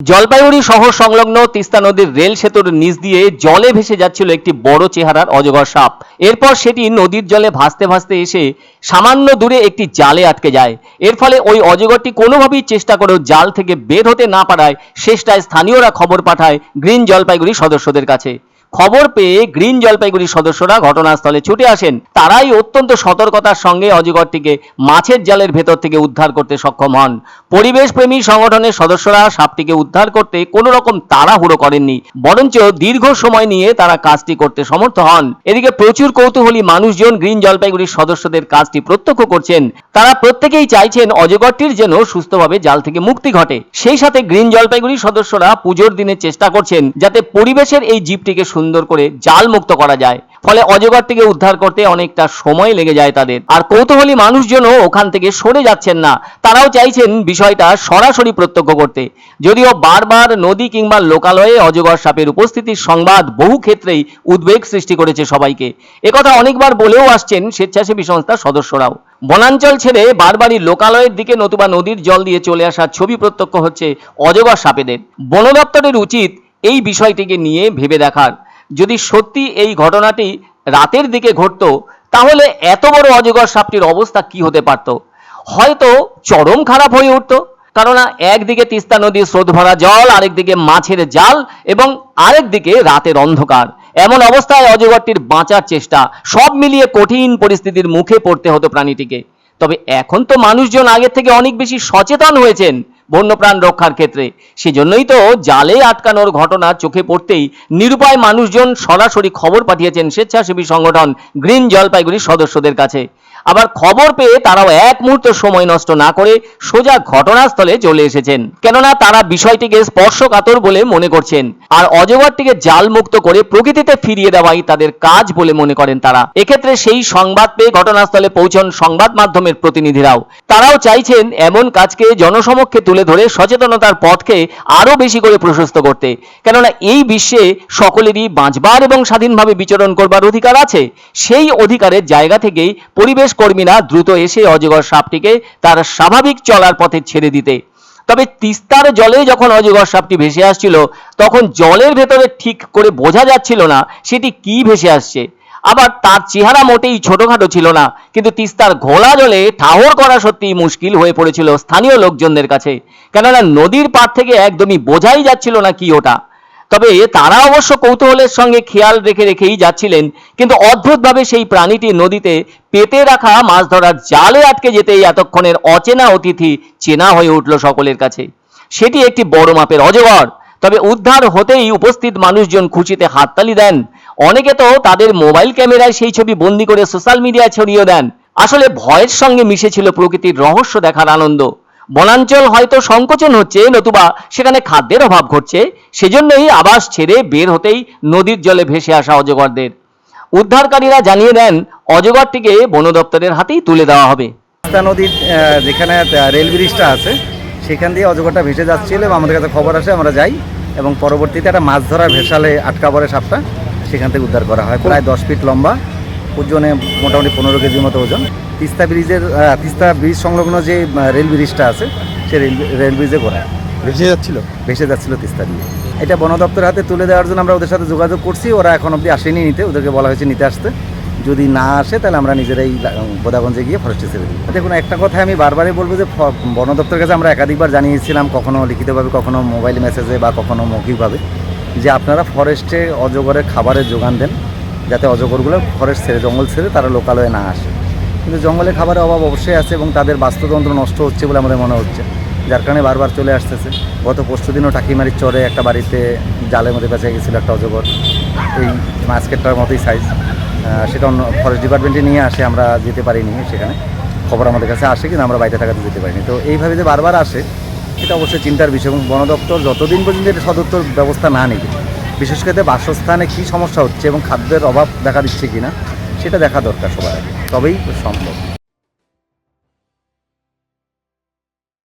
জলপাইগুড়ি শহর সংলগ্ন তিস্তা নদীর রেল সেতুর নিচ দিয়ে জলে ভেসে যাচ্ছিল একটি বড় চেহারার অজগর সাপ। এরপর সেটি নদীর জলে ভাসতে ভাসতে এসে সামান্য দূরে একটি জালে আটকে যায়। এর ফলে ওই অজগরটি কোনোভাবেই চেষ্টা করেও জাল থেকে বের হতে না পারায় শেষটায় স্থানীয়রা খবর পাঠায় গ্রিন জলপাইগুড়ি সদস্যদের কাছে। খবর পেয়ে গ্রিন জলপাইগুড়ি সদস্যরা ঘটনাস্থলে ছুটে আসেন। তারাই অত্যন্ত সতর্কতার সঙ্গে অজগরটিকে মাছের জালের ভেতর থেকে উদ্ধার করতে সক্ষম হন। পরিবেশ প্রেমী সংগঠনের সদস্যরা সাপটিকে উদ্ধার করতে কোনো রকম তাড়াহুড়ো করেননি, বরঞ্চ দীর্ঘ সময় নিয়ে তারা কাজটি করতে সমর্থ হন। এদিকে প্রচুর কৌতূহলী মানুষজন গ্রিন জলপাইগুড়ির সদস্যদের কাজটি প্রত্যক্ষ করছেন। তারা প্রত্যেকেই চাইছেন অজগরটির যেন সুস্থভাবে জাল থেকে মুক্তি ঘটে। সেই সাথে গ্রিন জলপাইগুড়ির সদস্যরা পুজোর দিনে চেষ্টা করছেন, যাতে পরিবেশের এই জীবটিকে সুন্দর করে জাল মুক্ত করা যায়। ফলে অজগর থেকে উদ্ধার করতে অনেকটা সময় লেগে যায় তাদের। আর কৌতূহলী মানুষজনও ওখান থেকে সরে যাচ্ছেন না। তারাও চাইছেন বিষয়টা সরাসরি প্রত্যক্ষ করতে। যদিও বারবার নদী কিংবা লোকালয়ে অজগর সাপের উপস্থিতির সংবাদ বহু ক্ষেত্রেই উদ্বেগ সৃষ্টি করেছে সবাইকে। একথা অনেকবার বলেও আসছেন স্বেচ্ছাসেবী সংস্থার সদস্যরাও। বনাঞ্চল ছেড়ে বারবারই লোকালয়ের দিকে নতুবা নদীর জল দিয়ে চলে আসার ছবি প্রত্যক্ষ হচ্ছে অজগর সাপেদের। বন দপ্তরের উচিত এই বিষয়টিকে নিয়ে ভেবে দেখার। যদি সত্যি এই ঘটনাটি রাতের দিকে ঘটতো, তাহলে এত বড় অজগর সাপটির অবস্থা কি হতে পারত? হয়তো চরম খারাপ হয়ে উঠতো, কেননা একদিকে তিস্তা নদীর স্রোত ভরা জল, আরেকদিকে মাছের জাল এবং আরেকদিকে রাতের অন্ধকার। এমন অবস্থায় অজগরটির বাঁচার চেষ্টা, সব মিলিয়ে কঠিন পরিস্থিতির মুখে পড়তে হতো প্রাণীটিকে। তবে এখন তো মানুষজন আগের থেকে অনেক বেশি সচেতন হয়েছেন। বন্যপ্রাণ রক্ষার ক্ষেত্রে। সেজন্যই তো জালে আটকানোর ঘটনা চোখে পড়তেই নিরুপায় মানুষজন সরাসরি খবর পাঠিয়েছেন স্বেচ্ছাসেবী সংগঠন গ্রিন জলপাইগুড়ির সদস্যদের কাছে। আবার খবর পেয়ে তারাও এক মুহূর্ত সময় নষ্ট না করে সোজা ঘটনাস্থলে চলে এসেছেন। কেননা তারা বিষয়টিকে স্পর্শকাতর বলে মনে করছেন। আর অজগরটিকে জাল মুক্ত করে প্রকৃতিতে ফিরিয়ে দেওয়াই তাদের কাজ বলে মনে করেন তারা। এক্ষেত্রে সেই সংবাদ পেয়ে ঘটনাস্থলে পৌঁছন সংবাদ মাধ্যমের প্রতিনিধিরাও। তারাও চাইছেন এমন কাজকে জনসমক্ষে তুলে ধরে সচেতনতার পথকে আরও বেশি করে প্রশস্ত করতে। কেননা এই বিশ্বে সকলেরই বাঁচবার এবং স্বাধীনভাবে বিচরণ করবার অধিকার আছে। সেই অধিকারের জায়গা থেকেই পরিবেশ কর্মীরা দ্রুত এসে অজগর সাপটিকে তার স্বাভাবিক চলার পথে ছেড়ে দিতে। তবে তিস্তার জলে যখন অজগর সাপটি ভেসে আসছিল, তখন জলের ভেতরে ঠিক করে বোঝা যাচ্ছিল না সেটি কি ভেসে আসছে। আবার তার চেহারা মোটেই ছোটখাটো ছিল না, কিন্তু তিস্তার ঘোলা জলে ঠাহর করা সত্যিই মুশকিল হয়ে পড়েছিল স্থানীয় লোকজনদের কাছে। কেননা নদীর পাড় থেকে একদমই বোঝাই যাচ্ছিল না কি ওটা। তবে তারা অবশ্য কৌতূহলের সঙ্গে খেয়াল রেখে রেখেই যাচ্ছিলেন, কিন্তু অদ্ভুতভাবে সেই প্রাণীটি নদীতে পেতে রাখা মাছ ধরার জালে আটকে যেতেই এতক্ষণের অচেনা অতিথি চেনা হয়ে উঠল সকলের কাছে। সেটি একটি বড় মাপের অজগর। তবে উদ্ধার হতেই উপস্থিত মানুষজন খুশিতে হাততালি দেন। অনেকে তো তাদের মোবাইল ক্যামেরায় সেই ছবি বন্দি করে সোশ্যাল মিডিয়ায় ছড়িয়ে দেন। আসলে ভয়ের সঙ্গে মিশেছিল প্রকৃতির রহস্য দেখার আনন্দ। বনাঞ্চল হয়তো সংকোচন হচ্ছে, নতুবা সেখানে খাদ্যের অভাব ঘটছে, সেজন্যই আবাস ছেড়ে বের হতেই নদীর জলে ভেসে আসা অজগরদের। উদ্ধারকারীরা জানিয়ে দেন, অজগরটিকে বন দপ্তরের হাতেই তুলে দেওয়া হবে। নদীর যেখানে রেল ব্রিজটা আছে, সেখান দিয়ে অজগরটা ভেসে যাচ্ছিল এবং আমাদের কাছে খবর আসে, আমরা যাই এবং পরবর্তীতে একটা মাছ ধরা ভেসালে আটকা পড়ে সাপটা, সেখান থেকে উদ্ধার করা হয়। প্রায় দশ ফিট লম্বা। ওজনে মোটামুটি পনেরো কেজির মতো ওজন। তিস্তা ব্রিজের তিস্তা ব্রিজ সংলগ্ন যে রেল ব্রিজটা আছে সে রেল রেল ব্রিজে ঘোরায় ভেসে যাচ্ছিল? ভেসে যাচ্ছিল তিস্তা দিয়ে। এটা বন দপ্তরের হাতে তুলে দেওয়ার জন্য আমরা ওদের সাথে যোগাযোগ করছি। ওরা এখন অবধি আসেনি নিতে ওদেরকে বলা হয়েছে নিতে আসতে। যদি না আসে তাহলে আমরা নিজেরাই বোদাগঞ্জে গিয়ে ফরেস্টে ছেড়ে দিই দেখুন একটা কথা আমি বারবারই বলব যে বন দপ্তরের কাছে আমরা একাধিকবার জানিয়েছিলাম কখনো লিখিতভাবে কখনো মোবাইল মেসেজে বা কখনো মৌখিকভাবে যে আপনারা ফরেস্টে অজগরের খাবারের যোগান দেন। যাতে অজগরগুলো ফরেস্ট ছেড়ে, জঙ্গল ছেড়ে তারা লোকালয়ে না আসে। কিন্তু জঙ্গলে খাবারের অভাব অবশ্যই আছে এবং তাদের বাস্তুতন্ত্র নষ্ট হচ্ছে বলে আমাদের মনে হচ্ছে। যার কারণে বারবার চলে আসতেছে। গত পরশু দিনও টাকিমারির চরে একটা বাড়িতে জালের মধ্যে বেঁচে গেছিল একটা অজগর। এই মাস্কেটটার মতোই সাইজ সেটা অন্য ফরেস্ট ডিপার্টমেন্টে নিয়ে আসে, আমরা যেতে পারিনি সেখানে। খবর আমাদের কাছে আসে, কিন্তু আমরা বাইরে থাকাতে যেতে পারিনি। তো এইভাবে যে বারবার আসে, এটা অবশ্যই চিন্তার বিষয় এবং বন দপ্তর যতদিন পর্যন্ত এটা সদত্তর ব্যবস্থা না নেবে বিশেষ করে বাসস্থানে কী সমস্যা হচ্ছে এবং খাদ্যের অভাব দেখা দিচ্ছে কিনা, সেটা দেখা দরকার সবার আগে। তবেই সম্ভব।